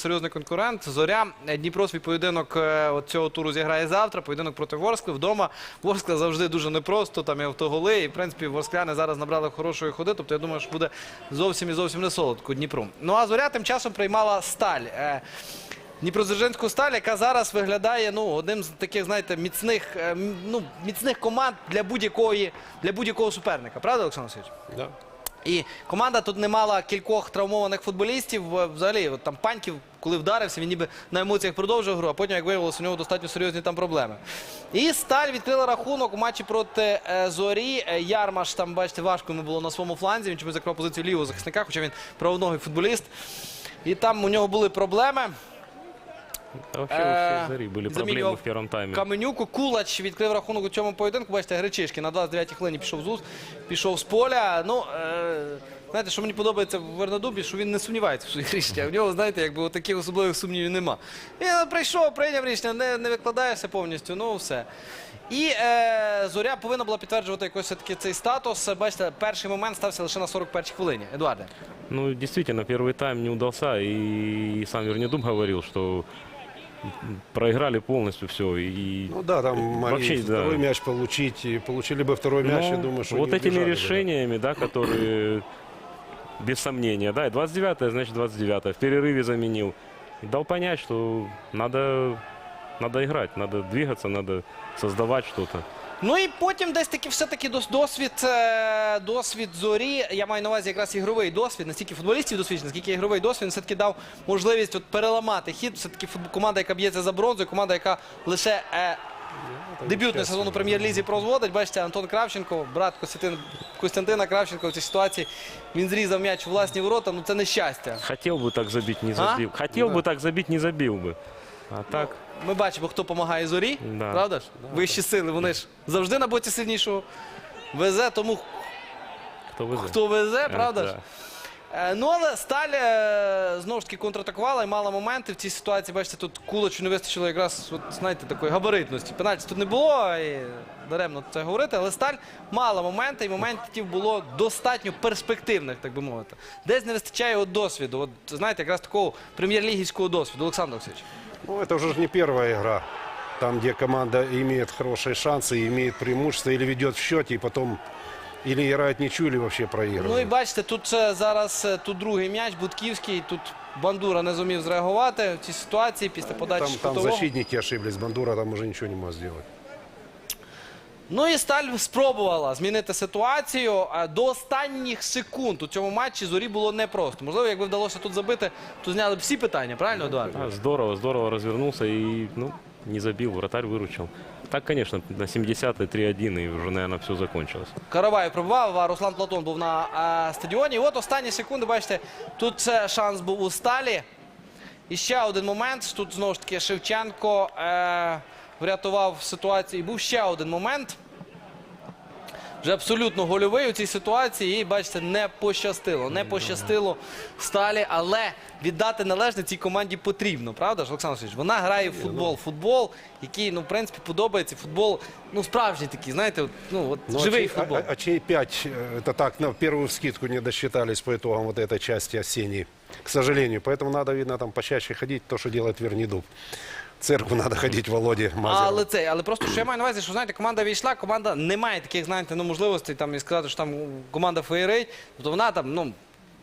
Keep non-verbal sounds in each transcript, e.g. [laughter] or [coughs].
серйозний конкурент. Зоря Е, Дніпро свій поєдинок е, цього туру зіграє завтра. Поєдинок проти Ворскли вдома. Ворскла завжди дуже непросто. Там є автоголи. І в принципі ворскляни зараз набрали хорошої ходи. Тобто я думаю, що буде зовсім і зовсім не солодко Дніпру. Ну а зоря тим часом приймала сталь. Е, Дніпродзержинську сталь, яка зараз виглядає ну, одним з таких, знаєте, міцних, ну, міцних команд для будь-якого суперника. Правда, Олександр Васильович? Да. І команда тут не мала кількох травмованих футболістів. Е, Взагалі, от там паньків, коли вдарився, він ніби на емоціях продовжив гру, а потім, як виявилося, у нього достатньо серйозні там проблеми. І Сталь відкрила рахунок у матчі проти е, Зорі. Е, Ярмаш там, бачите, важко йому було на своєму фланзі. Він чомусь закрив позицію лівого захисника, хоча він правоногий футболіст. І там у нього були проблеми. Да вообще Э, у всех Зари были проблемы заменил в первом тайме. Каменюку. Кулач відкрив рахунок у цьому поєдинку. Бачите, Гречишки на 29-й хвилині пішов з уст, пішов з поля. Ну, е, знаєте, що мені подобається в Вернадубі, що він не сумнівається в своїх рішеннях. В нього, знаєте, якби от таких особливих сумнівів нема. Він е, прийшов, прийняв рішення, не, не викладаєшся повністю, ну все. І е, Зоря повинна була підтверджувати якось все-таки цей статус. Бачите, перший момент стався лише на 41-й хвилині. Едуарде. Ну, действительно, первый тайм не удался, и сам Вернедуб говорил, что проиграли полностью все. И... Ну да, там могли Вообще, да. второй мяч получить, и получили бы второй мяч, я Ну, думаю, что вот не этими убежали бы, да. решениями, да, которые [coughs] без сомнения, да, и 29 значит 29 в перерыве заменил. И дал понять, что надо, надо играть, надо двигаться, надо создавать что-то. Ну і потім десь таки все-таки дос- досвід, е, досвід зорі. Я маю на увазі якраз ігровий досвід, не стільки футболістів досвідчених, скільки ігровий досвід, він все-таки дав можливість от переламати хід. Все-таки футбол- команда, яка б'ється за бронзу, і команда, яка лише е, дебютний сезон у прем'єр-лізі прозводить. Бачите, Антон Кравченко, брат Костянтин, Костянтина Кравченко в цій ситуації. Він зрізав м'яч у власні ворота. Ну це нещастя. Хотел бы так забить, не А? забил. Хотел Да. бы так забить, не забил бы. А так, Ми бачимо, хто допомагає зорі. Да. Правда ж? Вищі сили, вони ж завжди на боці сильнішого. Везе тому, хто везе, Э, правда ж? да. Е, Ну, але Сталь е, знову ж таки контратакувала і мала моменти в цій ситуації. Бачите, тут Кулачу не вистачило якраз, от, знаєте, такої габаритності. Пенальті тут не було, і даремно це говорити, але Сталь мала моменти, і моментів було достатньо перспективних, так би мовити. Десь не вистачає от досвіду. От, знаєте, якраз такого прем'єр-лігівського досвіду. Олександр Олексійович. Ну, это уже ж не первая игра. Там, где команда имеет хорошие шансы, и имеет преимущество, или ведет в счете, и потом или играет ничью, или вообще проигрывает. Ну і бачите, тут зараз е, тут другий м'яч, Будківський, тут Бандура не зумів зреагувати в цій ситуації після подачі там, там шпитового. защитники ошиблись, Бандура там уже ничего не может сделать. Ну і Сталь спробувала змінити ситуацію. А До останніх секунд у цьому матчі зорі було непросто. Можливо, якби вдалося тут забити, то зняли б всі питання, правильно, Едуард? А, здорово, здорово развернулся и ну, не забил, вратарь выручил. Так, конечно, на 70-й 3-1 и уже, наверное, все закончилось. Караваєв пробував, а Руслан Платон був на а, стадіоні. І от останні секунди, бачите, тут це шанс був у Сталі. І ще один момент. Тут знову ж таки Шевченко е, врятував ситуацію. І був ще один момент. Вже абсолютно гольовий у цій ситуації. І бачите, не пощастило. Не пощастило Сталі, але віддати належне цій команді потрібно. Правда ж, Олександр Васильович? Вона грає в футбол. Футбол, який, ну, в принципі, подобається. Футбол, ну, справжній такий, знаєте, от, ну, от, Ну, живий очей- футбол. а- а- очей 5, это так, на первую скидку не досчитались по итогам вот этой части осенней. К сожалению. Поэтому надо, видно, там почаще ходить, то, что делает Вернидуб. В церкву надо ходить Володе Мазеру. Але це, але просто що я маю на увазі, що знаєте, команда війшла, команда не має таких, знаєте, ну можливостей там і сказати, що там команда феєрить. Тобто вона там, ну,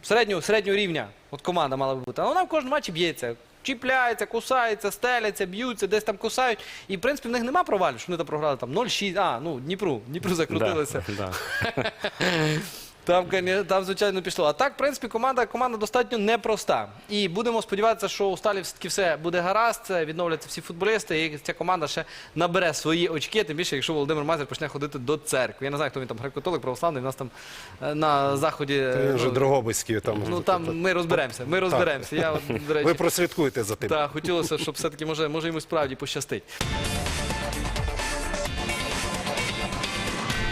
середнього, середнього рівня, от команда мала би бути. А вона в кожному матчі б'ється. Чіпляється, кусається, стеляться, б'ються, десь там кусають. І в принципі в них нема провалів, що вони там програли там 0-6. А, ну Дніпру, Дніпру закрутилися. Да, да. [laughs] Там, коні- там, звичайно, пішло. А так, в принципі, команда, команда достатньо непроста. І будемо сподіватися, що у Сталі все-таки все буде гаразд, відновляться всі футболісти, і ця команда ще набере свої очки, тим більше, якщо Володимир Мазер почне ходити до церкви. Я не знаю, хто він там греко-католик, православний, в нас там е, на заході. е, Він же ну, Дрогобицький там. Ну там ми розберемося. Ми розберемося. Я, от, до речі, Ви прослідкуйте за тим. та, хотілося, щоб все-таки може, може йому справді пощастить.